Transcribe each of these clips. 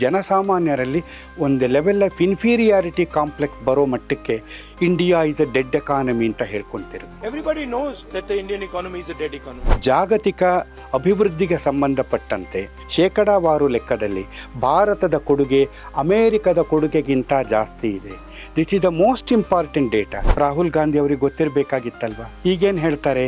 ಜನಸಾಮಾನ್ಯರಲ್ಲಿ ಒಂದು level of inferiority complex ಬರೋ ಮಟ್ಟಕ್ಕೆ India is a dead economy ಅಂತ ಹೇಳ್ಕೊಂತಿರು everybody knows that Indian economy is dead economy. ಜಾಗತಿಕ ಅಭಿವೃದ್ಧಿಗೆ ಸಂಬಂಧಪಟ್ಟಂತೆ ಶೇಕಡಾವಾರು ಲೆಕ್ಕದಲ್ಲಿ ಭಾರತದ ಕೊಡುಗೆ ಅಮೇರಿಕದ ಕೊಡುಗೆಗಿಂತ ಜಾಸ್ತಿ ಇದೆ. This is the most important data Rahul Gandhi ಅವರಿಗೆ ಗೊತ್ತಿರಬೇಕಾಗಿತ್ತಲ್ವ? ಈಗೇನು ಹೇಳ್ತಾರೆ?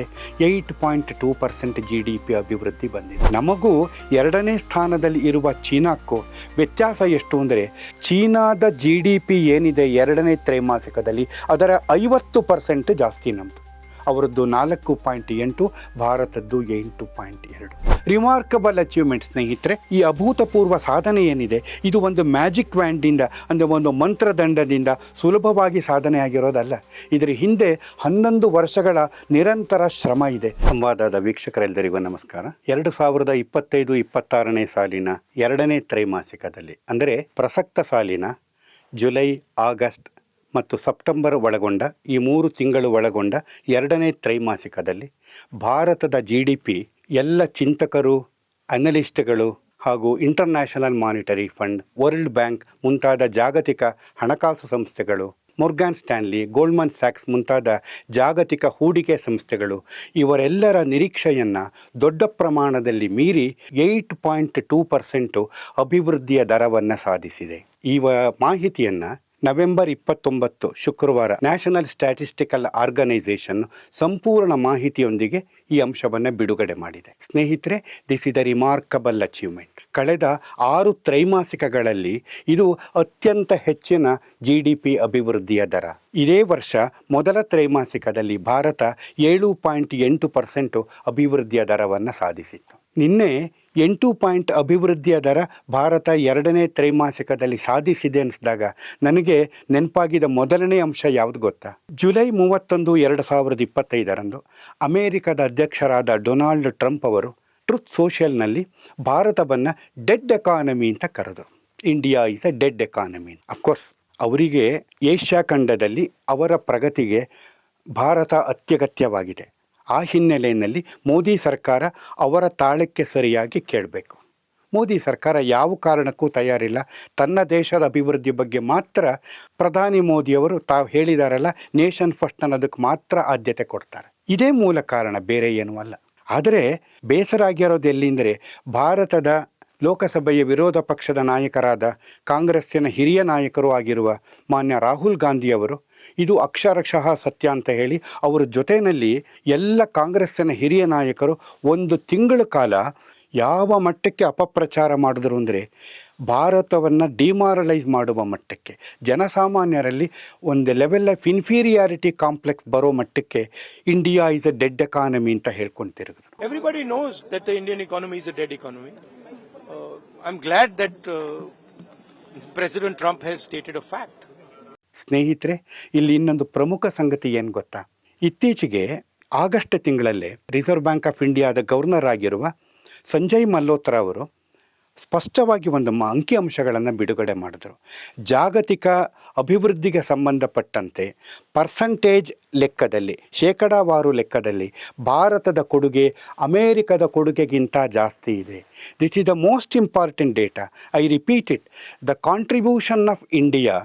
Eight point two percent G D P ಅಭಿವೃದ್ಧಿ ಬಂದಿದೆ. ನಮಗೂ ಎರಡನೇ ಸ್ಥಾನದಲ್ಲಿ ಇರುವ ಚೀನಾಕ್ಕೂ ವ್ಯತ್ಯಾಸ ಎಷ್ಟು ಅಂದರೆ ಚೀನಾದ ಜಿ ಡಿ ಪಿ ಏನಿದೆ ಎರಡನೇ ತ್ರೈಮಾಸಿಕದಲ್ಲಿ ಅದರ ಐವತ್ತು ಪರ್ಸೆಂಟ್ ಜಾಸ್ತಿ ನಮ್ಮದು ಅವರದ್ದು ನಾಲ್ಕು ಪಾಯಿಂಟ್ ಎಂಟು, ಭಾರತದ್ದು ಎಂಟು ಪಾಯಿಂಟ್ ಎರಡು. ರಿಮಾರ್ಕಬಲ್ ಅಚೀವ್ಮೆಂಟ್ ಸ್ನೇಹಿತರೆ, ಈ ಅಭೂತಪೂರ್ವ ಸಾಧನೆ ಏನಿದೆ? ಇದು ಒಂದು ಮ್ಯಾಜಿಕ್ ವ್ಯಾಂಡಿಂದ ಅಂದರೆ ಒಂದು ಮಂತ್ರದಂಡದಿಂದ ಸುಲಭವಾಗಿ ಸಾಧನೆ ಆಗಿರೋದಲ್ಲ. ಇದರ ಹಿಂದೆ ಹನ್ನೊಂದು ವರ್ಷಗಳ ನಿರಂತರ ಶ್ರಮ ಇದೆ. ಸಂವಾದದ ವೀಕ್ಷಕರೆಲ್ಲರಿಗೂ ನಮಸ್ಕಾರ. ಎರಡು ಸಾವಿರದ ಇಪ್ಪತ್ತೈದು ಇಪ್ಪತ್ತಾರನೇ ಸಾಲಿನ ಎರಡನೇ ತ್ರೈಮಾಸಿಕದಲ್ಲಿ, ಅಂದರೆ ಪ್ರಸಕ್ತ ಸಾಲಿನ ಜುಲೈ, ಆಗಸ್ಟ್ ಮತ್ತು ಸೆಪ್ಟೆಂಬರ್ ಒಳಗೊಂಡ, ಈ ಮೂರು ತಿಂಗಳು ಒಳಗೊಂಡ ಎರಡನೇ ತ್ರೈಮಾಸಿಕದಲ್ಲಿ ಭಾರತದ ಜಿ ಡಿ ಪಿ ಎಲ್ಲ ಚಿಂತಕರು, ಅನಲಿಸ್ಟ್ಗಳು ಹಾಗೂ international monetary fund world bank ಮುಂತಾದ ಜಾಗತಿಕ ಹಣಕಾಸು ಸಂಸ್ಥೆಗಳು ಮೊರ್ಗಾನ್ ಸ್ಟ್ಯಾನ್ಲಿ ಗೋಲ್ಡ್ಮನ್ ಸ್ಯಾಕ್ಸ್ ಮುಂತಾದ ಜಾಗತಿಕ ಹೂಡಿಕೆ ಸಂಸ್ಥೆಗಳು, ಇವರೆಲ್ಲರ ನಿರೀಕ್ಷೆಯನ್ನು ದೊಡ್ಡ ಪ್ರಮಾಣದಲ್ಲಿ ಮೀರಿ ಏಯ್ಟ್ ಪಾಯಿಂಟ್ ಟೂ ಪರ್ಸೆಂಟು ಅಭಿವೃದ್ಧಿಯ ದರವನ್ನು ಸಾಧಿಸಿದೆ. ಈ ಮಾಹಿತಿಯನ್ನು ನವೆಂಬರ್ ಇಪ್ಪತ್ತೊಂಬತ್ತು ಶುಕ್ರವಾರ ನ್ಯಾಷನಲ್ ಸ್ಟ್ಯಾಟಿಸ್ಟಿಕಲ್ ಆರ್ಗನೈಸೇಷನ್ ಸಂಪೂರ್ಣ ಮಾಹಿತಿಯೊಂದಿಗೆ ಈ ಅಂಶವನ್ನು ಬಿಡುಗಡೆ ಮಾಡಿದೆ. ಸ್ನೇಹಿತರೆ this is the remarkable achievement ಕಳೆದ ಆರು ತ್ರೈಮಾಸಿಕಗಳಲ್ಲಿ ಇದು ಅತ್ಯಂತ ಹೆಚ್ಚಿನ ಜಿ ಡಿ ಪಿ ಅಭಿವೃದ್ಧಿಯ ದರ. ಇದೇ ವರ್ಷ ಮೊದಲ ತ್ರೈಮಾಸಿಕದಲ್ಲಿ ಭಾರತ ಏಳು ಪಾಯಿಂಟ್ ಎಂಟು ಪರ್ಸೆಂಟು ಅಭಿವೃದ್ಧಿಯ ದರವನ್ನು ಸಾಧಿಸಿತ್ತು. ನಿನ್ನೆ ಎಂಟು ಪಾಯಿಂಟ್ ಅಭಿವೃದ್ಧಿಯ ದರ ಭಾರತ ಎರಡನೇ ತ್ರೈಮಾಸಿಕದಲ್ಲಿ ಸಾಧಿಸಿದೆ ಅನಿಸಿದಾಗ ನನಗೆ ನೆನಪಾಗಿದ ಮೊದಲನೇ ಅಂಶ ಯಾವುದು ಗೊತ್ತಾ? ಜುಲೈ ಮೂವತ್ತೊಂದು, ಎರಡು ಸಾವಿರದ ಇಪ್ಪತ್ತೈದರಂದು ಅಮೇರಿಕದ ಅಧ್ಯಕ್ಷರಾದ ಡೊನಾಲ್ಡ್ ಟ್ರಂಪ್ ಅವರು ಟ್ರುತ್ ಸೋಷಿಯಲ್ನಲ್ಲಿ ಭಾರತವನ್ನು ಡೆಡ್ ಎಕಾನಮಿ ಅಂತ ಕರೆದರು. India is a dead economy. Of course ಅವರಿಗೆ ಏಷ್ಯಾ ಖಂಡದಲ್ಲಿ ಅವರ ಪ್ರಗತಿಗೆ ಭಾರತ ಅತ್ಯಗತ್ಯವಾಗಿದೆ. ಆ ಹಿನ್ನೆಲೆಯಲ್ಲಿ ಮೋದಿ ಸರ್ಕಾರ ಅವರ ತಾಳಕ್ಕೆ ಸರಿಯಾಗಿ ಕೇಳಬೇಕು. ಮೋದಿ ಸರ್ಕಾರ ಯಾವ ಕಾರಣಕ್ಕೂ ತಯಾರಿಲ್ಲ. ತನ್ನ ದೇಶದ ಅಭಿವೃದ್ಧಿ ಬಗ್ಗೆ ಮಾತ್ರ ಪ್ರಧಾನಿ ಮೋದಿಯವರು ತಾವು ಹೇಳಿದಾರಲ್ಲ, ನೇಷನ್ ಫಸ್ಟ್ ಅನ್ನೋದಕ್ಕೆ ಮಾತ್ರ ಆದ್ಯತೆ ಕೊಡ್ತಾರೆ. ಇದೇ ಮೂಲ ಕಾರಣ, ಬೇರೆ ಏನೂ ಅಲ್ಲ. ಆದರೆ ಬೇಸರ ಆಗಿರೋದು ಎಲ್ಲಿಂದರೆ, ಭಾರತದ ಲೋಕಸಭೆಯ ವಿರೋಧ ಪಕ್ಷದ ನಾಯಕರಾದ ಕಾಂಗ್ರೆಸ್ಸಿನ ಹಿರಿಯ ನಾಯಕರು ಆಗಿರುವ ಮಾನ್ಯ ರಾಹುಲ್ ಗಾಂಧಿಯವರು ಇದು ಅಕ್ಷರಶಃ ಸತ್ಯ ಅಂತ ಹೇಳಿ ಅವರ ಜೊತೆಯಲ್ಲಿ ಎಲ್ಲ ಕಾಂಗ್ರೆಸ್ಸಿನ ಹಿರಿಯ ನಾಯಕರು ಒಂದು ತಿಂಗಳ ಕಾಲ ಯಾವ ಮಟ್ಟಕ್ಕೆ ಅಪಪ್ರಚಾರ ಮಾಡಿದ್ರು ಅಂದರೆ ಭಾರತವನ್ನು ಡಿಮಾರಲೈಸ್ ಮಾಡುವ ಮಟ್ಟಕ್ಕೆ, ಜನಸಾಮಾನ್ಯರಲ್ಲಿ ಒಂದು ಲೆವೆಲ್ ಆಫ್ ಇನ್ಫೀರಿಯಾರಿಟಿ ಕಾಂಪ್ಲೆಕ್ಸ್ ಬರೋ ಮಟ್ಟಕ್ಕೆ India is a dead economy ಅಂತ ಹೇಳ್ಕೊಂತಿರೋದು everybody knows that the Indian economy is a dead economy. I'm glad that uh, President Trump has stated a fact. ಸ್ನೇಹಿತರೆ ಇಲ್ಲಿ ಇನ್ನೊಂದು ಪ್ರಮುಖ ಸಂಗತಿ ಏನು ಗೊತ್ತಾ ಇತ್ತೀಚೆಗೆ ಆಗಸ್ಟ್ ತಿಂಗಳಲ್ಲೇ ರಿಸರ್ವ್ ಬ್ಯಾಂಕ್ ಆಫ್ ಇಂಡಿಯಾದ ಗವರ್ನರ್ ಆಗಿರುವ ಸಂಜಯ್ ಮಲ್ಹೋತ್ರ ಅವರು ಸ್ಪಷ್ಟವಾಗಿ ಒಂದು ಅಂಕಿಅಂಶಗಳನ್ನು ಬಿಡುಗಡೆ ಮಾಡಿದರು. ಜಾಗತಿಕ ಅಭಿವೃದ್ಧಿಗೆ ಸಂಬಂಧಪಟ್ಟಂತೆ ಪರ್ಸಂಟೇಜ್ ಲೆಕ್ಕದಲ್ಲಿ ಶೇಕಡಾವಾರು ಲೆಕ್ಕದಲ್ಲಿ ಭಾರತದ ಕೊಡುಗೆ ಅಮೇರಿಕದ ಕೊಡುಗೆಗಿಂತ ಜಾಸ್ತಿ ಇದೆ. This is the most important data I repeat it the contribution of India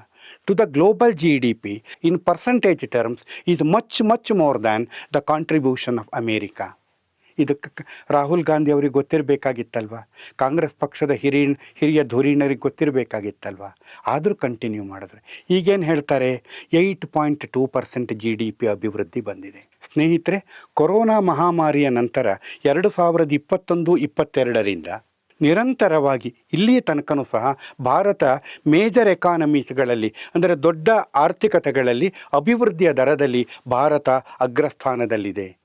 to the global GDP in percentage terms is much, much more than the contribution of America. ಇದಕ್ಕೆ ರಾಹುಲ್ ಗಾಂಧಿ ಅವರಿಗೆ ಗೊತ್ತಿರಬೇಕಾಗಿತ್ತಲ್ವ? ಕಾಂಗ್ರೆಸ್ ಪಕ್ಷದ ಹಿರಿಯ ಹಿರಿಯ ಧುರೀಣರಿಗೆ ಗೊತ್ತಿರಬೇಕಾಗಿತ್ತಲ್ವ? ಆದರೂ ಕಂಟಿನ್ಯೂ ಮಾಡಿದ್ರೆ. ಈಗೇನು ಹೇಳ್ತಾರೆ? Eight point two percent G D P ಅಭಿವೃದ್ಧಿ ಬಂದಿದೆ. ಸ್ನೇಹಿತರೆ, ಕೊರೋನಾ ಮಹಾಮಾರಿಯ ನಂತರ ಎರಡು ಸಾವಿರದ ಇಪ್ಪತ್ತೊಂದು, ಇಪ್ಪತ್ತೆರಡರಿಂದ ನಿರಂತರವಾಗಿ ಇಲ್ಲಿಯ ತನಕನೂ ಸಹ ಭಾರತ ಮೇಜರ್ ಎಕಾನಮೀಸ್ಗಳಲ್ಲಿ ಅಂದರೆ ದೊಡ್ಡ ಆರ್ಥಿಕತೆಗಳಲ್ಲಿ ಅಭಿವೃದ್ಧಿಯ ದರದಲ್ಲಿ ಭಾರತ ಅಗ್ರಸ್ಥಾನದಲ್ಲಿದೆ.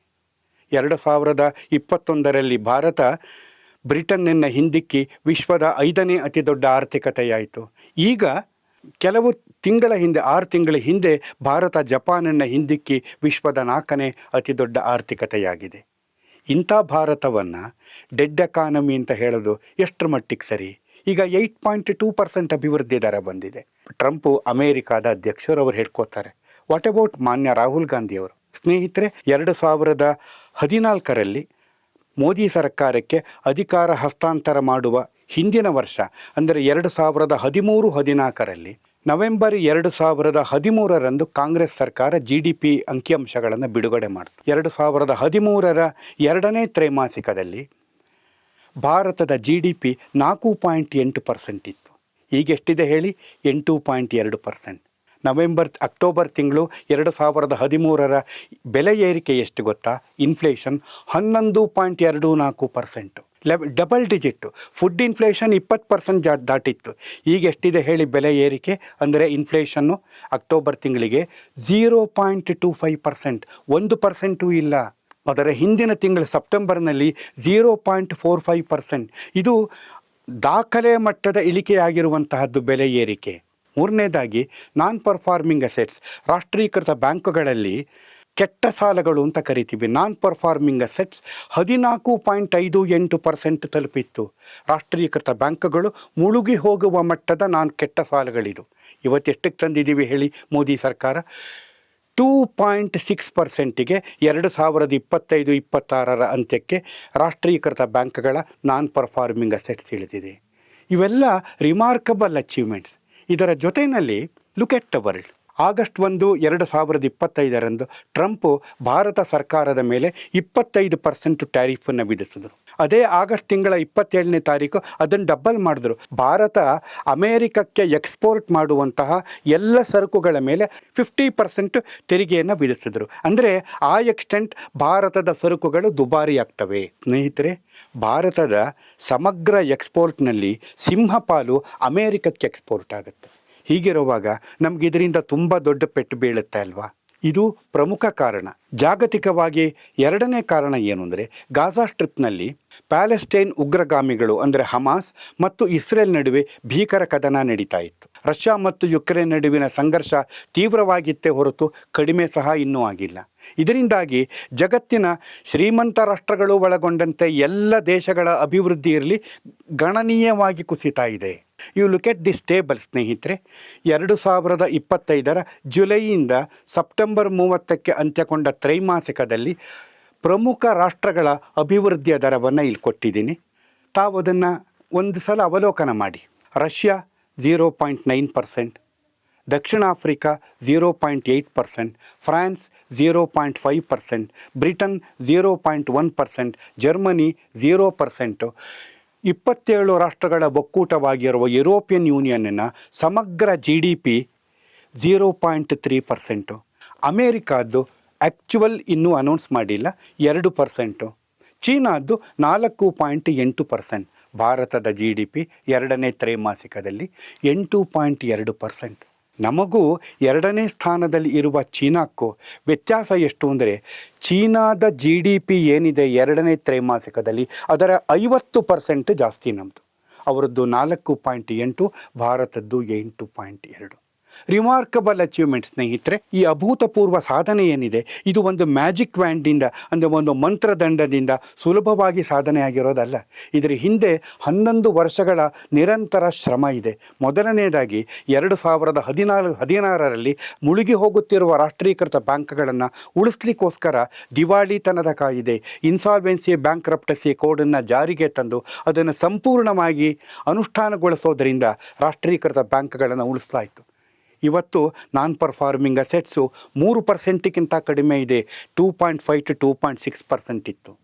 ಎರಡು ಸಾವಿರದ ಇಪ್ಪತ್ತೊಂದರಲ್ಲಿ ಭಾರತ ಬ್ರಿಟನ್ನನ್ನು ಹಿಂದಿಕ್ಕಿ ವಿಶ್ವದ ಐದನೇ ಅತಿ ದೊಡ್ಡ ಆರ್ಥಿಕತೆಯಾಯಿತು. ಈಗ ಕೆಲವು ತಿಂಗಳ ಹಿಂದೆ, ಆರು ತಿಂಗಳ ಹಿಂದೆ ಭಾರತ ಜಪಾನನ್ನು ಹಿಂದಿಕ್ಕಿ ವಿಶ್ವದ ನಾಲ್ಕನೇ ಅತಿ ದೊಡ್ಡ ಆರ್ಥಿಕತೆಯಾಗಿದೆ. ಇಂಥ ಭಾರತವನ್ನು ಡೆಡ್ ಎಕಾನಮಿ ಅಂತ ಹೇಳೋದು ಎಷ್ಟರ ಮಟ್ಟಿಗೆ ಸರಿ? ಈಗ ಏಯ್ಟ್ ಪಾಯಿಂಟ್ ಟೂ ಪರ್ಸೆಂಟ್ ಅಭಿವೃದ್ಧಿ ದರ ಬಂದಿದೆ. ಟ್ರಂಪು ಅಮೇರಿಕಾದ ಅಧ್ಯಕ್ಷರು ಅವರು ಹೇಳ್ಕೋತಾರೆ. ವಾಟ್ ಅಬೌಟ್ ಮಾನ್ಯ ರಾಹುಲ್ ಗಾಂಧಿಯವರು? ಸ್ನೇಹಿತರೆ, ಎರಡು ಸಾವಿರದ ಹದಿನಾಲ್ಕರಲ್ಲಿ ಮೋದಿ ಸರ್ಕಾರಕ್ಕೆ ಅಧಿಕಾರ ಹಸ್ತಾಂತರ ಮಾಡುವ ಹಿಂದಿನ ವರ್ಷ, ಅಂದರೆ ಎರಡು ಸಾವಿರದ ಹದಿಮೂರು ಹದಿನಾಲ್ಕರಲ್ಲಿ ನವೆಂಬರ್ ಎರಡು ಸಾವಿರದ ಹದಿಮೂರರಂದು ಕಾಂಗ್ರೆಸ್ ಸರ್ಕಾರ ಜಿ ಡಿ ಪಿ ಅಂಕಿಅಂಶಗಳನ್ನು ಬಿಡುಗಡೆ ಮಾಡಿತು. ಎರಡು ಸಾವಿರದ ಹದಿಮೂರರ ಎರಡನೇ ತ್ರೈಮಾಸಿಕದಲ್ಲಿ ಭಾರತದ ಜಿ ಡಿ ಪಿ ನಾಲ್ಕು ಪಾಯಿಂಟ್ ಎಂಟು ಪರ್ಸೆಂಟ್ ಇತ್ತು. ಈಗೆಷ್ಟಿದೆ ಹೇಳಿ? ಎಂಟು ಪಾಯಿಂಟ್ ಎರಡು ಪರ್ಸೆಂಟ್. ನವೆಂಬರ್, ಅಕ್ಟೋಬರ್ ತಿಂಗಳು ಎರಡು ಸಾವಿರದ ಹದಿಮೂರರ ಬೆಲೆ ಏರಿಕೆ ಎಷ್ಟು ಗೊತ್ತಾ? ಇನ್ಫ್ಲೇಷನ್ ಹನ್ನೊಂದು ಪಾಯಿಂಟ್ ಎರಡು ನಾಲ್ಕು ಪರ್ಸೆಂಟು ಲೆವ್ ಡಬಲ್ ಡಿಜಿಟ್ಟು ಫುಡ್ ಇನ್ಫ್ಲೇಷನ್ ಇಪ್ಪತ್ತು ಪರ್ಸೆಂಟ್ ಜಾ, ದಾಟಿತ್ತು. ಈಗ ಎಷ್ಟಿದೆ ಹೇಳಿ ಬೆಲೆ ಏರಿಕೆ? ಅಂದರೆ ಇನ್ಫ್ಲೇಷನ್ನು ಅಕ್ಟೋಬರ್ ತಿಂಗಳಿಗೆ zero point two five percent ಒಂದು ಪರ್ಸೆಂಟೂ ಇಲ್ಲ. ಅದರ ಹಿಂದಿನ ತಿಂಗಳು ಸೆಪ್ಟೆಂಬರ್ನಲ್ಲಿ zero point four five percent ಇದು ದಾಖಲೆ ಮಟ್ಟದ ಇಳಿಕೆಯಾಗಿರುವಂತಹದ್ದು ಬೆಲೆ ಏರಿಕೆ. ಮೂರನೇದಾಗಿ ನಾನ್ ಪರ್ಫಾರ್ಮಿಂಗ್ ಅಸೆಟ್ಸ್ ರಾಷ್ಟ್ರೀಕೃತ ಬ್ಯಾಂಕುಗಳಲ್ಲಿ ಕೆಟ್ಟ ಸಾಲಗಳು ಅಂತ ಕರಿತೀವಿ. ನಾನ್ ಪರ್ಫಾರ್ಮಿಂಗ್ ಅಸೆಟ್ಸ್ ಹದಿನಾಲ್ಕು ಪಾಯಿಂಟ್ ಐದು ಎಂಟು ಪರ್ಸೆಂಟ್ ತಲುಪಿತ್ತು. ರಾಷ್ಟ್ರೀಕೃತ ಬ್ಯಾಂಕುಗಳು ಮುಳುಗಿ ಹೋಗುವ ಮಟ್ಟದ ನಾನ್ ಕೆಟ್ಟ ಸಾಲಗಳಿದು. ಇವತ್ತೆಷ್ಟಕ್ಕೆ ತಂದಿದ್ದೀವಿ ಹೇಳಿ ಮೋದಿ ಸರ್ಕಾರ? ಟೂ ಪಾಯಿಂಟ್ ಸಿಕ್ಸ್ ಪರ್ಸೆಂಟಿಗೆ ಎರಡು ಸಾವಿರದ ಇಪ್ಪತ್ತೈದು, ಇಪ್ಪತ್ತಾರರ ಅಂತ್ಯಕ್ಕೆ ರಾಷ್ಟ್ರೀಕೃತ ಬ್ಯಾಂಕ್ಗಳ ನಾನ್ ಪರ್ಫಾರ್ಮಿಂಗ್ ಅಸೆಟ್ಸ್ ಇಳಿದಿದೆ. ಇವೆಲ್ಲ ರಿಮಾರ್ಕಬಲ್ ಅಚೀವ್ಮೆಂಟ್ಸ್ ಇದರ ಜೊತೆಯಲ್ಲಿ look at the world August ಒಂದು ಎರಡು ಸಾವಿರದ ಇಪ್ಪತ್ತೈದರಂದು ಟ್ರಂಪ್ ಭಾರತ ಸರ್ಕಾರದ ಮೇಲೆ ಇಪ್ಪತ್ತೈದು ಪರ್ಸೆಂಟ್ ಟ್ಯಾರಿಫನ್ನು ವಿಧಿಸಿದರು. ಅದೇ ಆಗಸ್ಟ್ ತಿಂಗಳ ಇಪ್ಪತ್ತೇಳನೇ ತಾರೀಕು ಅದನ್ನು ಡಬ್ಬಲ್ ಮಾಡಿದ್ರು. ಭಾರತ ಅಮೇರಿಕಕ್ಕೆ ಎಕ್ಸ್ಪೋರ್ಟ್ ಮಾಡುವಂತಹ ಎಲ್ಲ ಸರಕುಗಳ ಮೇಲೆ ಫಿಫ್ಟಿ ಪರ್ಸೆಂಟ್ ತೆರಿಗೆಯನ್ನು ವಿಧಿಸಿದರು. ಅಂದರೆ ಆ ಎಕ್ಸ್ಟೆಂಟ್ ಭಾರತದ ಸರಕುಗಳು ದುಬಾರಿ ಆಗ್ತವೆ. ಸ್ನೇಹಿತರೆ, ಭಾರತದ ಸಮಗ್ರ ಎಕ್ಸ್ಪೋರ್ಟ್ನಲ್ಲಿ ಸಿಂಹಪಾಲು ಅಮೇರಿಕಕ್ಕೆ ಎಕ್ಸ್ಪೋರ್ಟ್ ಆಗುತ್ತೆ. ಹೀಗಿರುವಾಗ ನಮ್ಗೆ ಇದರಿಂದ ತುಂಬ ದೊಡ್ಡ ಪೆಟ್ಟು ಬೀಳುತ್ತೆ ಅಲ್ವಾ? ಇದು ಪ್ರಮುಖ ಕಾರಣ. ಜಾಗತಿಕವಾಗಿ ಎರಡನೇ ಕಾರಣ ಏನು ಅಂದರೆ ಗಾಜಾ ಸ್ಟ್ರಿಪ್ನಲ್ಲಿ ಪ್ಯಾಲೆಸ್ಟೈನ್ ಉಗ್ರಗಾಮಿಗಳು ಅಂದರೆ ಹಮಾಸ್ ಮತ್ತು ಇಸ್ರೇಲ್ ನಡುವೆ ಭೀಕರ ಕದನ ನಡೀತಾ ಇತ್ತು. ರಷ್ಯಾ ಮತ್ತು ಯುಕ್ರೇನ್ ನಡುವಿನ ಸಂಘರ್ಷ ತೀವ್ರವಾಗಿತ್ತೇ ಹೊರತು ಕಡಿಮೆ ಸಹ ಇನ್ನೂ ಆಗಿಲ್ಲ. ಇದರಿಂದಾಗಿ ಜಗತ್ತಿನ ಶ್ರೀಮಂತ ರಾಷ್ಟ್ರಗಳು ಒಳಗೊಂಡಂತೆ ಎಲ್ಲ ದೇಶಗಳ ಅಭಿವೃದ್ಧಿಯಲ್ಲಿ ಗಣನೀಯವಾಗಿ ಕುಸಿತಾ ಇದೆ. You look at this table ಸ್ನೇಹಿತರೆ. ಎರಡು ಸಾವಿರದ ಇಪ್ಪತ್ತೈದರ ಜುಲೈಯಿಂದ ಸೆಪ್ಟೆಂಬರ್ ಮೂವತ್ತಕ್ಕೆ ಅಂತ್ಯಗೊಂಡ ತ್ರೈಮಾಸಿಕದಲ್ಲಿ ಪ್ರಮುಖ ರಾಷ್ಟ್ರಗಳ ಅಭಿವೃದ್ಧಿಯ ದರವನ್ನು ಇಲ್ಲಿ ಕೊಟ್ಟಿದ್ದೀನಿ. ತಾವು ಅದನ್ನು ಒಂದು ಸಲ ಅವಲೋಕನ ಮಾಡಿ. Russia zero point nine percent, ದಕ್ಷಿಣ Africa zero point eight percent, France zero point five percent, Britain zero point one percent, Germany zero percent. ಇಪ್ಪತ್ತೇಳು ರಾಷ್ಟ್ರಗಳ ಒಕ್ಕೂಟವಾಗಿರುವ ಯುರೋಪಿಯನ್ ಯೂನಿಯನ್ನಿನ ಸಮಗ್ರ G D P zero point three percent ಅಮೇರಿಕಾದ್ದು actual ಇನ್ನೂ announce ಮಾಡಿಲ್ಲ, ಎರಡು percent ಚೀನಾದ್ದು ನಾಲ್ಕು point ಎಂಟು ಪರ್ಸೆಂಟ್ ಭಾರತದ ಜಿ ಡಿ ಪಿ ಎರಡನೇ ತ್ರೈಮಾಸಿಕದಲ್ಲಿ ಎಂಟು ಪಾಯಿಂಟ್ ಎರಡು ಪರ್ಸೆಂಟ್ ನಮಗೂ ಎರಡನೇ ಸ್ಥಾನದಲ್ಲಿ ಇರುವ ಚೀನಾಕ್ಕೂ ವ್ಯತ್ಯಾಸ ಎಷ್ಟು ಅಂದರೆ ಚೀನಾದ ಜಿ ಡಿ ಪಿ ಏನಿದೆ ಎರಡನೇ ತ್ರೈಮಾಸಿಕದಲ್ಲಿ ಅದರ ಐವತ್ತು ಪರ್ಸೆಂಟ್ ಜಾಸ್ತಿ ನಮ್ಮದು ಅವರದ್ದು ನಾಲ್ಕು ಪಾಯಿಂಟ್ ಎಂಟು, ಭಾರತದ್ದು ಎಂಟು ಪಾಯಿಂಟ್ ಎರಡು. ರಿಮಾರ್ಕಬಲ್ ಅಚೀವ್ಮೆಂಟ್ ಸ್ನೇಹಿತರೆ. ಈ ಅಭೂತಪೂರ್ವ ಸಾಧನೆ ಏನಿದೆ? ಇದು ಒಂದು ಮ್ಯಾಜಿಕ್ ವ್ಯಾಂಡಿಂದ ಅಂದರೆ ಒಂದು ಮಂತ್ರದಂಡದಿಂದ ಸುಲಭವಾಗಿ ಸಾಧನೆ ಆಗಿರೋದಲ್ಲ. ಇದರ ಹಿಂದೆ ಹನ್ನೊಂದು ವರ್ಷಗಳ ನಿರಂತರ ಶ್ರಮ ಇದೆ. ಮೊದಲನೆಯದಾಗಿ ಎರಡು ಸಾವಿರದ ಹದಿನಾಲ್ಕು ಹದಿನಾರರಲ್ಲಿ ಮುಳುಗಿ ಹೋಗುತ್ತಿರುವ ರಾಷ್ಟ್ರೀಕೃತ ಬ್ಯಾಂಕ್ಗಳನ್ನು ಉಳಿಸ್ಲಿಕ್ಕೋಸ್ಕರ ದಿವಾಳಿತನದ ಕಾಯಿದೆ. ಇನ್ಸಾಲ್ವೆನ್ಸಿ ಬ್ಯಾಂಕ್ ರಪ್ಟಸಿ ಕೋಡನ್ನು ಜಾರಿಗೆ ತಂದು ಅದನ್ನು ಸಂಪೂರ್ಣವಾಗಿ ಅನುಷ್ಠಾನಗೊಳಿಸೋದರಿಂದ ರಾಷ್ಟ್ರೀಕೃತ ಬ್ಯಾಂಕ್ಗಳನ್ನು ಉಳಿಸಲಾಯಿತು. ಇವತ್ತು ನಾನ್ ಪರ್ಫಾರ್ಮಿಂಗ್ ಅಸೆಟ್ಸು ಮೂರು ಪರ್ಸೆಂಟಿಗಿಂತ ಕಡಿಮೆ ಇದೆ. Two point five to two point six percent ಇತ್ತು.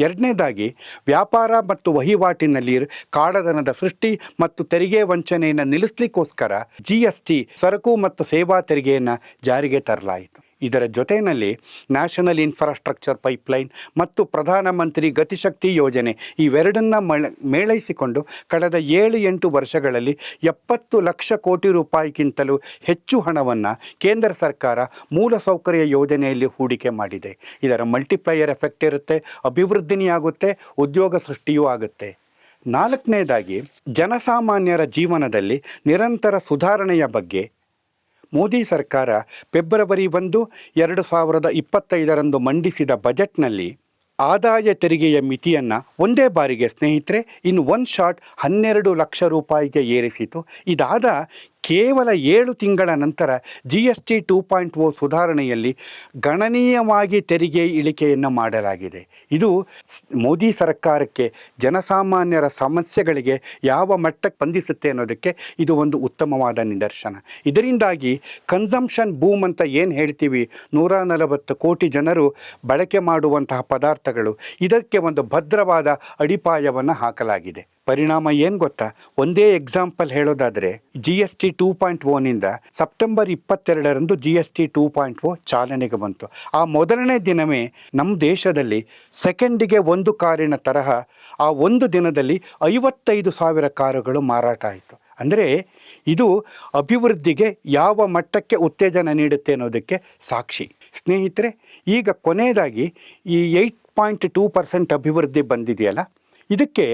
ಎರಡನೇದಾಗಿ, ವ್ಯಾಪಾರ ಮತ್ತು ವಹಿವಾಟಿನಲ್ಲಿ ಕಾಡದನದ ಸೃಷ್ಟಿ ಮತ್ತು ತೆರಿಗೆ ವಂಚನೆಯನ್ನು ನಿಲ್ಲಿಸಲಿಕ್ಕೋಸ್ಕರ ಜಿ ಎಸ್ ಟಿ ಸರಕು ಮತ್ತು ಸೇವಾ ತೆರಿಗೆಯನ್ನು ಜಾರಿಗೆ ತರಲಾಯಿತು. ಇದರ ಜೊತೆಯಲ್ಲಿ ನ್ಯಾಷನಲ್ ಇನ್ಫ್ರಾಸ್ಟ್ರಕ್ಚರ್ ಪೈಪ್ಲೈನ್ ಮತ್ತು ಪ್ರಧಾನಮಂತ್ರಿ ಗತಿಶಕ್ತಿ ಯೋಜನೆ ಇವೆರಡನ್ನ ಮಳ, ಮೇಳೈಸಿಕೊಂಡು ಕಳೆದ ಏಳು ಎಂಟು ವರ್ಷಗಳಲ್ಲಿ ಎಪ್ಪತ್ತು ಲಕ್ಷ ಕೋಟಿ ರೂಪಾಯಿಗಿಂತಲೂ ಹೆಚ್ಚು ಹಣವನ್ನು ಕೇಂದ್ರ ಸರ್ಕಾರ ಮೂಲಸೌಕರ್ಯ ಯೋಜನೆಯಲ್ಲಿ ಹೂಡಿಕೆ ಮಾಡಿದೆ. ಇದರ ಮಲ್ಟಿಪ್ಲೈಯರ್ ಎಫೆಕ್ಟ್ ಇರುತ್ತೆ ಅಭಿವೃದ್ಧಿನೇ ಆಗುತ್ತೆ ಉದ್ಯೋಗ ಸೃಷ್ಟಿಯೂ ಆಗುತ್ತೆ. ನಾಲ್ಕನೇದಾಗಿ, ಜನಸಾಮಾನ್ಯರ ಜೀವನದಲ್ಲಿ ನಿರಂತರ ಸುಧಾರಣೆಯ ಬಗ್ಗೆ ಮೋದಿ ಸರ್ಕಾರ ಫೆಬ್ರವರಿ ಒಂದು, ಎರಡು ಸಾವಿರದ ಇಪ್ಪತ್ತೈದರಂದು ಮಂಡಿಸಿದ ಬಜೆಟ್ನಲ್ಲಿ ಆದಾಯ ತೆರಿಗೆಯ ಮಿತಿಯನ್ನು ಒಂದೇ ಬಾರಿಗೆ ಸ್ನೇಹಿತರೆ, ಇನ್ ಒನ್ ಶಾಟ್ ಹನ್ನೆರಡು ಲಕ್ಷ ರೂಪಾಯಿಗೆ ಏರಿಸಿತು. ಇದಾದ ಕೇವಲ ಏಳು ತಿಂಗಳ ನಂತರ G S T two point O ಸುಧಾರಣೆಯಲ್ಲಿ ಗಣನೀಯವಾಗಿ ತೆರಿಗೆ ಇಳಿಕೆಯನ್ನು ಮಾಡಲಾಗಿದೆ. ಇದು ಮೋದಿ ಸರ್ಕಾರಕ್ಕೆ ಜನಸಾಮಾನ್ಯರ ಸಮಸ್ಯೆಗಳಿಗೆ ಯಾವ ಮಟ್ಟಕ್ಕೆ ಸ್ಪಂದಿಸುತ್ತೆ ಅನ್ನೋದಕ್ಕೆ ಇದು ಒಂದು ಉತ್ತಮವಾದ ನಿದರ್ಶನ. ಇದರಿಂದಾಗಿ ಕನ್ಸಂಪ್ಷನ್ ಬೂಮ್ ಅಂತ ಏನು ಹೇಳ್ತೀವಿ? ನೂರ ನಲವತ್ತು ಕೋಟಿ ಜನರು ಬಳಕೆ ಮಾಡುವಂತಹ ಪದಾರ್ಥಗಳು. ಇದಕ್ಕೆ ಒಂದು ಭದ್ರವಾದ ಅಡಿಪಾಯವನ್ನು ಹಾಕಲಾಗಿದೆ. ಪರಿಣಾಮ ಏನು ಗೊತ್ತಾ? ಒಂದೇ ಎಕ್ಸಾಂಪಲ್ ಹೇಳೋದಾದರೆ G S T two point ಓನಿಂದ September ಇಪ್ಪತ್ತೆರಡರಂದು G S T two point O ಚಾಲನೆಗೆ ಬಂತು. ಆ ಮೊದಲನೇ ದಿನವೇ ನಮ್ಮ ದೇಶದಲ್ಲಿ ಸೆಕೆಂಡಿಗೆ ಒಂದು ಕಾರಿನ ತರಹ ಆ ಒಂದು ದಿನದಲ್ಲಿ ಐವತ್ತೈದು ಸಾವಿರ ಕಾರುಗಳು ಮಾರಾಟ ಆಯಿತು. ಅಂದರೆ ಇದು ಅಭಿವೃದ್ಧಿಗೆ ಯಾವ ಮಟ್ಟಕ್ಕೆ ಉತ್ತೇಜನ ನೀಡುತ್ತೆ ಅನ್ನೋದಕ್ಕೆ ಸಾಕ್ಷಿ. ಸ್ನೇಹಿತರೆ, ಈಗ ಕೊನೆಯದಾಗಿ ಈ ಏಯ್ಟ್ ಪಾಯಿಂಟ್ ಟೂ ಪರ್ಸೆಂಟ್ ಅಭಿವೃದ್ಧಿ ಬಂದಿದೆಯಲ್ಲ? ಇದಕ್ಕೆ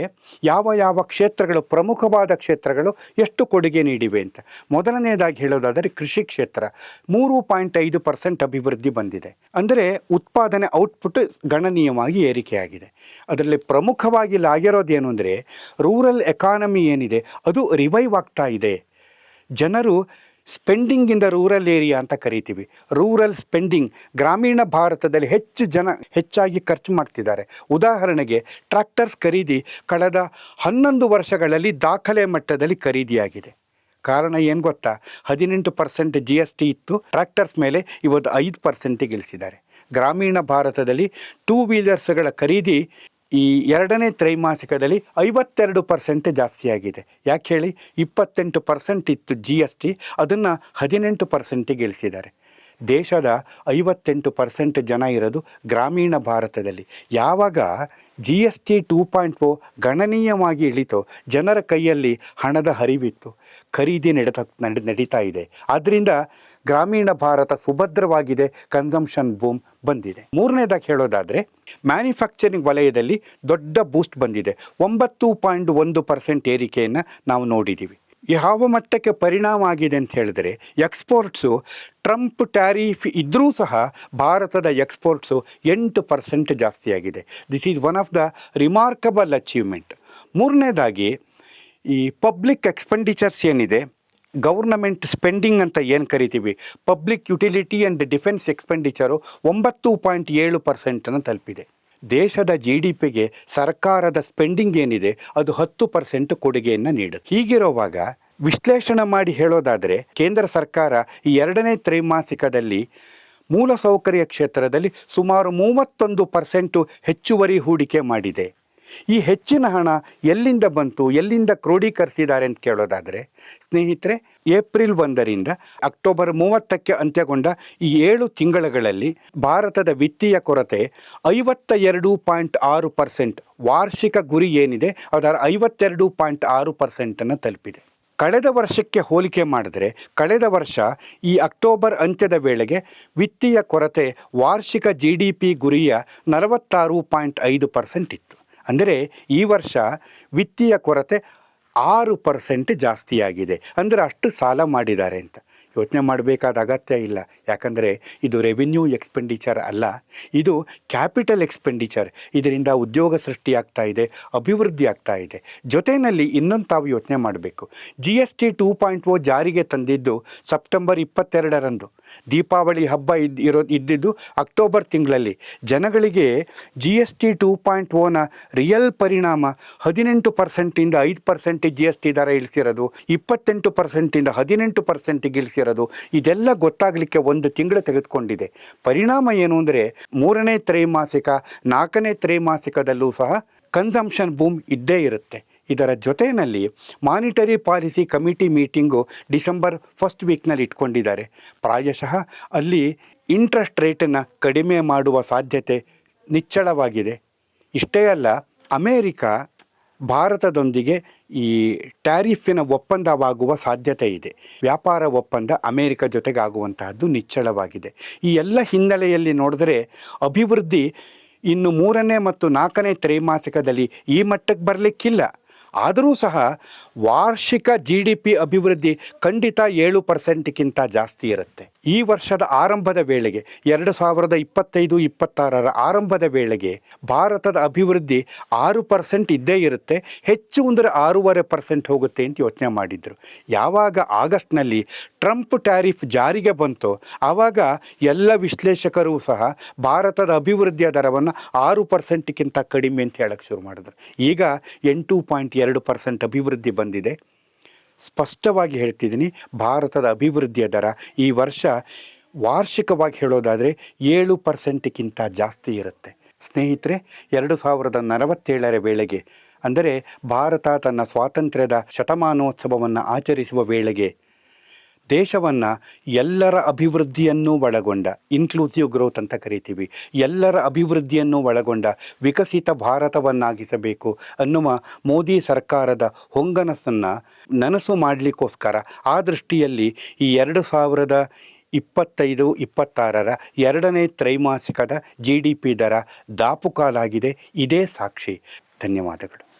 ಯಾವ ಯಾವ ಕ್ಷೇತ್ರಗಳು, ಪ್ರಮುಖವಾದ ಕ್ಷೇತ್ರಗಳು ಎಷ್ಟು ಕೊಡುಗೆ ನೀಡಿವೆ ಅಂತ. ಮೊದಲನೆಯದಾಗಿ ಹೇಳೋದಾದರೆ ಕೃಷಿ ಕ್ಷೇತ್ರ. ಮೂರು ಪಾಯಿಂಟ್ ಐದು ಪರ್ಸೆಂಟ್ ಅಭಿವೃದ್ಧಿ ಬಂದಿದೆ. ಅಂದರೆ ಉತ್ಪಾದನೆ ಔಟ್ಪುಟ್ ಗಣನೀಯವಾಗಿ ಏರಿಕೆಯಾಗಿದೆ. ಅದರಲ್ಲಿ ಪ್ರಮುಖವಾಗಿ ಆಗಿರೋದೇನು ಅಂದರೆ ರೂರಲ್ ಎಕಾನಮಿ ಏನಿದೆ, ಅದು ರಿವೈವ್ ಆಗ್ತಾ ಇದೆ. ಜನರು spending in the rural area ಅಂತ ಕರಿತೀವಿ. ರೂರಲ್ ಸ್ಪೆಂಡಿಂಗ್ ಗ್ರಾಮೀಣ ಭಾರತದಲ್ಲಿ ಹೆಚ್ಚು ಜನ ಹೆಚ್ಚಾಗಿ ಖರ್ಚು ಮಾಡ್ತಿದ್ದಾರೆ. ಉದಾಹರಣೆಗೆ ಟ್ರ್ಯಾಕ್ಟರ್ಸ್ ಖರೀದಿ ಕಳೆದ ಹನ್ನೊಂದು ವರ್ಷಗಳಲ್ಲಿ ದಾಖಲೆ ಮಟ್ಟದಲ್ಲಿ ಖರೀದಿಯಾಗಿದೆ. ಕಾರಣ ಏನು ಗೊತ್ತಾ? ಹದಿನೆಂಟು ಪರ್ಸೆಂಟ್ ಜಿ ಎಸ್ ಟಿ ಇತ್ತು. ಟ್ರ್ಯಾಕ್ಟರ್ಸ್ ಮೇಲೆ ಇವತ್ತು ಐದು ಪರ್ಸೆಂಟಿಗೆ ಇಳಿಸಿದ್ದಾರೆ. ಗ್ರಾಮೀಣ ಭಾರತದಲ್ಲಿ ಟೂ ವೀಲರ್ಸ್ಗಳ ಖರೀದಿ ಈ ಎರಡನೇ ತ್ರೈಮಾಸಿಕದಲ್ಲಿ ಐವತ್ತೆರಡು ಪರ್ಸೆಂಟ್ ಜಾಸ್ತಿಯಾಗಿದೆ. ಯಾಕೆ ಹೇಳಿ? ಇಪ್ಪತ್ತೆಂಟು ಪರ್ಸೆಂಟ್ ಇತ್ತು ಜಿ ಎಸ್ ಟಿ ಅದನ್ನು ಹದಿನೆಂಟು ಪರ್ಸೆಂಟಿಗೆ ಇಳಿಸಿದ್ದಾರೆ. ದೇಶದ ಐವತ್ತೆಂಟು ಪರ್ಸೆಂಟ್ ಜನ ಇರೋದು ಗ್ರಾಮೀಣ ಭಾರತದಲ್ಲಿ. ಯಾವಾಗ G S T two point ಫೋ ಗಣನೀಯವಾಗಿ ಇಳಿತು ಜನರ ಕೈಯಲ್ಲಿ ಹಣದ ಹರಿವಿತ್ತು. ಖರೀದಿ ನಡೆತ, ನಡೆ, ನಡೀತಾ ಇದೆ. ಆದ್ದರಿಂದ ಗ್ರಾಮೀಣ ಭಾರತ ಸುಭದ್ರವಾಗಿದೆ ಕನ್ಸಂಪ್ಷನ್ ಬೂಮ್ ಬಂದಿದೆ. ಮೂರನೇದಾಗಿ ಹೇಳೋದಾದರೆ ಮ್ಯಾನುಫ್ಯಾಕ್ಚರಿಂಗ್ ವಲಯದಲ್ಲಿ ದೊಡ್ಡ ಬೂಸ್ಟ್ ಬಂದಿದೆ. ಒಂಬತ್ತು ಪಾಯಿಂಟ್ ಒಂದು ಪರ್ಸೆಂಟ್ ಏರಿಕೆಯನ್ನು ನಾವು ನೋಡಿದ್ದೀವಿ ಯಾವ ಮಟ್ಟಕ್ಕೆ ಪರಿಣಾಮ ಆಗಿದೆ ಅಂತ ಹೇಳಿದ್ರೆ ಎಕ್ಸ್ಪೋರ್ಟ್ಸು, ಟ್ರಂಪ್ ಟ್ಯಾರಿಫ್ ಇದ್ದರೂ ಸಹ ಭಾರತದ ಎಕ್ಸ್ಪೋರ್ಟ್ಸು ಎಂಟು ಪರ್ಸೆಂಟ್ ಜಾಸ್ತಿಯಾಗಿದೆ this is one of the remarkable achievement ಮೂರನೇದಾಗಿ, ಈ ಪಬ್ಲಿಕ್ ಎಕ್ಸ್ಪೆಂಡಿಚರ್ಸ್ ಏನಿದೆ ಗೌರ್ನಮೆಂಟ್ ಸ್ಪೆಂಡಿಂಗ್ ಅಂತ ಏನು ಕರಿತೀವಿ? Public utility and defence expenditure ಒಂಬತ್ತು ಪಾಯಿಂಟ್ ಏಳು ಪರ್ಸೆಂಟನ್ನು ತಲುಪಿದೆ. ದೇಶದ ಜಿ ಡಿ ಪಿಗೆ ಸರ್ಕಾರದ ಸ್ಪೆಂಡಿಂಗ್ ಏನಿದೆ, ಅದು ಹತ್ತು ಪರ್ಸೆಂಟ್ ಕೊಡುಗೆಯನ್ನು ನೀಡುತ್ತೆ. ಹೀಗಿರುವಾಗ ವಿಶ್ಲೇಷಣೆ ಮಾಡಿ ಹೇಳೋದಾದರೆ, ಕೇಂದ್ರ ಸರ್ಕಾರ ಈ ಎರಡನೇ ತ್ರೈಮಾಸಿಕದಲ್ಲಿ ಮೂಲಸೌಕರ್ಯ ಕ್ಷೇತ್ರದಲ್ಲಿ ಸುಮಾರು ಮೂವತ್ತೊಂದು ಪರ್ಸೆಂಟು ಹೆಚ್ಚುವರಿ ಹೂಡಿಕೆ ಮಾಡಿದೆ. ಈ ಹೆಚ್ಚಿನ ಹಣ ಎಲ್ಲಿಂದ ಬಂತು, ಎಲ್ಲಿಂದ ಕ್ರೋಢೀಕರಿಸಿದ್ದಾರೆ ಅಂತ ಕೇಳೋದಾದರೆ, ಸ್ನೇಹಿತರೆ, ಏಪ್ರಿಲ್ ಒಂದರಿಂದ ಅಕ್ಟೋಬರ್ ಮೂವತ್ತಕ್ಕೆ ಅಂತ್ಯಗೊಂಡ ಈ ಏಳು ತಿಂಗಳುಗಳಲ್ಲಿ ಭಾರತದ ವಿತ್ತೀಯ ಕೊರತೆ ಐವತ್ತ ಎರಡು ಪಾಯಿಂಟ್ ಆರು ಪರ್ಸೆಂಟ್. ವಾರ್ಷಿಕ ಗುರಿ ಏನಿದೆ, ಅದರ ಐವತ್ತೆರಡು ಪಾಯಿಂಟ್ ಆರು ಪರ್ಸೆಂಟನ್ನು ತಲುಪಿದೆ. ಕಳೆದ ವರ್ಷಕ್ಕೆ ಹೋಲಿಕೆ ಮಾಡಿದರೆ, ಕಳೆದ ವರ್ಷ ಈ ಅಕ್ಟೋಬರ್ ಅಂತ್ಯದ ವೇಳೆಗೆ ವಿತ್ತೀಯ ಕೊರತೆ ವಾರ್ಷಿಕ ಜಿ ಡಿ ಪಿ ಗುರಿಯ ನಲವತ್ತಾರು ಪಾಯಿಂಟ್ ಐದು ಪರ್ಸೆಂಟ್ ಇತ್ತು. ಅಂದರೆ ಈ ವರ್ಷ ವಿತ್ತೀಯ ಕೊರತೆ ಆರು ಪರ್ಸೆಂಟ್ ಜಾಸ್ತಿಯಾಗಿದೆ. ಅಂದರೆ ಅಷ್ಟು ಸಾಲ ಮಾಡಿದ್ದಾರೆ ಅಂತ. ಯೋಚನೆ ಮಾಡಬೇಕಾದ ಅಗತ್ಯ ಇಲ್ಲ. ಯಾಕಂದರೆ ಇದು ರೆವಿನ್ಯೂ ಎಕ್ಸ್ಪೆಂಡಿಚರ್ ಅಲ್ಲ. ಇದು ಕ್ಯಾಪಿಟಲ್ ಎಕ್ಸ್ಪೆಂಡಿಚರ್ ಇದರಿಂದ ಉದ್ಯೋಗ ಸೃಷ್ಟಿಯಾಗ್ತಾ ಇದೆ, ಅಭಿವೃದ್ಧಿ ಆಗ್ತಾ ಇದೆ. ಜೊತೆಯಲ್ಲಿ ಇನ್ನೊಂದು ತಾವು ಯೋಚನೆ ಮಾಡಬೇಕು. G S T two point O ಜಾರಿಗೆ ತಂದಿದ್ದು ಸೆಪ್ಟೆಂಬರ್ ಇಪ್ಪತ್ತೆರಡರಂದು. ದೀಪಾವಳಿ ಹಬ್ಬ ಇದ್ ಇರೋ ಇದ್ದಿದ್ದು ಅಕ್ಟೋಬರ್ ತಿಂಗಳಲ್ಲಿ. ಜನಗಳಿಗೆ G S T two point ಓನ real ಪರಿಣಾಮ ಹದಿನೆಂಟು ಪರ್ಸೆಂಟಿಂದ ಐದು ಪರ್ಸೆಂಟ್ ಜಿ ಎಸ್ ಟಿ ದರ ಇಳಿಸಿರೋದು, ಇಪ್ಪತ್ತೆಂಟು ಪರ್ಸೆಂಟಿಂದ ಹದಿನೆಂಟು ಪರ್ಸೆಂಟಿಗೆ ಇಳಿಸಿರೋದು. ಇದೆಲ್ಲ ಗೊತ್ತಾಗಲಿಕ್ಕೆ ಒಂದು ತಿಂಗಳು ತೆಗೆದುಕೊಂಡಿದೆ. ಪರಿಣಾಮ ಏನು ಅಂದರೆ, ಮೂರನೇ ತ್ರೈಮಾಸಿಕ, ನಾಲ್ಕನೇ ತ್ರೈಮಾಸಿಕದಲ್ಲೂ ಸಹ ಕನ್ಸಂಪ್ಷನ್ ಬೂಮ್ ಇದ್ದೇ ಇರುತ್ತೆ. ಇದರ ಜೊತೆಯಲ್ಲಿ monetary policy committee meeting December first ವೀಕ್ನಲ್ಲಿ ಇಟ್ಕೊಂಡಿದ್ದಾರೆ. ಪ್ರಾಯಶಃ ಅಲ್ಲಿ ಇಂಟ್ರೆಸ್ಟ್ ರೇಟನ್ನು ಕಡಿಮೆ ಮಾಡುವ ಸಾಧ್ಯತೆ ನಿಚ್ಚಳವಾಗಿದೆ. ಇಷ್ಟೇ ಅಲ್ಲ, ಅಮೇರಿಕ ಭಾರತದೊಂದಿಗೆ ಈ ಟ್ಯಾರಿಫಿನ ಒಪ್ಪಂದವಾಗುವ ಸಾಧ್ಯತೆ ಇದೆ. ವ್ಯಾಪಾರ ಒಪ್ಪಂದ ಅಮೇರಿಕ ಜೊತೆಗಾಗುವಂತಹದ್ದು ನಿಚ್ಚಳವಾಗಿದೆ. ಈ ಎಲ್ಲ ಹಿನ್ನೆಲೆಯಲ್ಲಿ ನೋಡಿದರೆ ಅಭಿವೃದ್ಧಿ ಇನ್ನು ಮೂರನೇ ಮತ್ತು ನಾಲ್ಕನೇ ತ್ರೈಮಾಸಿಕದಲ್ಲಿ ಈ ಮಟ್ಟಕ್ಕೆ ಬರಲಿಕ್ಕಿಲ್ಲ. ಆದರೂ ಸಹ ವಾರ್ಷಿಕ ಜಿ ಡಿ ಪಿ ಅಭಿವೃದ್ಧಿ ಖಂಡಿತ ಏಳು ಪರ್ಸೆಂಟ್ಗಿಂತ ಜಾಸ್ತಿ ಇರುತ್ತೆ. ಈ ವರ್ಷದ ಆರಂಭದ ವೇಳೆಗೆ, ಎರಡು ಸಾವಿರದ ಇಪ್ಪತ್ತೈದು, ಇಪ್ಪತ್ತಾರರ ಆರಂಭದ ವೇಳೆಗೆ ಭಾರತದ ಅಭಿವೃದ್ಧಿ ಆರು ಪರ್ಸೆಂಟ್ ಇದ್ದೇ ಇರುತ್ತೆ. ಹೆಚ್ಚು ಅಂದರೆ ಆರೂವರೆ ಪರ್ಸೆಂಟ್ ಹೋಗುತ್ತೆ ಅಂತ ಯೋಚನೆ ಮಾಡಿದರು. ಯಾವಾಗ ಆಗಸ್ಟ್ನಲ್ಲಿ ಟ್ರಂಪ್ ಟ್ಯಾರಿಫ್ ಜಾರಿಗೆ ಬಂತು, ಆವಾಗ ಎಲ್ಲ ವಿಶ್ಲೇಷಕರು ಸಹ ಭಾರತದ ಅಭಿವೃದ್ಧಿಯ ದರವನ್ನು ಆರು ಪರ್ಸೆಂಟ್ಗಿಂತ ಕಡಿಮೆ ಅಂತ ಹೇಳಕ್ಕೆ ಶುರು ಮಾಡಿದ್ರು. ಈಗ ಎಂಟು ಪಾಯಿಂಟ್ ಎರಡು ಪರ್ಸೆಂಟ್ ಅಭಿವೃದ್ಧಿ ಬಂದಿದೆ. ಸ್ಪಷ್ಟವಾಗಿ ಹೇಳ್ತಿದ್ದೀನಿ, ಭಾರತದ ಅಭಿವೃದ್ಧಿಯ ದರ ಈ ವರ್ಷ ವಾರ್ಷಿಕವಾಗಿ ಹೇಳೋದಾದರೆ ಏಳು ಪರ್ಸೆಂಟ್ಗಿಂತ ಜಾಸ್ತಿ ಇರುತ್ತೆ. ಸ್ನೇಹಿತರೆ, ಎರಡು ಸಾವಿರದ ನಲವತ್ತೇಳರ ವೇಳೆಗೆ, ಅಂದರೆ ಭಾರತ ತನ್ನ ಸ್ವಾತಂತ್ರ್ಯದ ಶತಮಾನೋತ್ಸವವನ್ನು ಆಚರಿಸುವ ವೇಳೆಗೆ ದೇಶವನ್ನು ಎಲ್ಲರ ಅಭಿವೃದ್ಧಿಯನ್ನು ಒಳಗೊಂಡ ಇನ್ಕ್ಲೂಸಿವ್ ಗ್ರೋತ್ ಅಂತ ಕರಿತೀವಿ, ಎಲ್ಲರ ಅಭಿವೃದ್ಧಿಯನ್ನು ಒಳಗೊಂಡ, ವಿಕಸಿತ ಭಾರತವನ್ನಾಗಿಸಬೇಕು ಅನ್ನುವ ಮೋದಿ ಸರ್ಕಾರದ ಹೊಂಗನಸನ್ನು ನನಸು ಮಾಡಲಿಕ್ಕೋಸ್ಕರ ಆ ದೃಷ್ಟಿಯಲ್ಲಿ ಈ ಎರಡು ಸಾವಿರದ ಇಪ್ಪತ್ತೈದು, ಇಪ್ಪತ್ತಾರರ ಎರಡನೇ ತ್ರೈಮಾಸಿಕದ ಜಿ ಡಿ ಪಿ ದರ ದಾಪುಕಾಲಾಗಿದೆ ಇದೇ ಸಾಕ್ಷಿ. ಧನ್ಯವಾದಗಳು.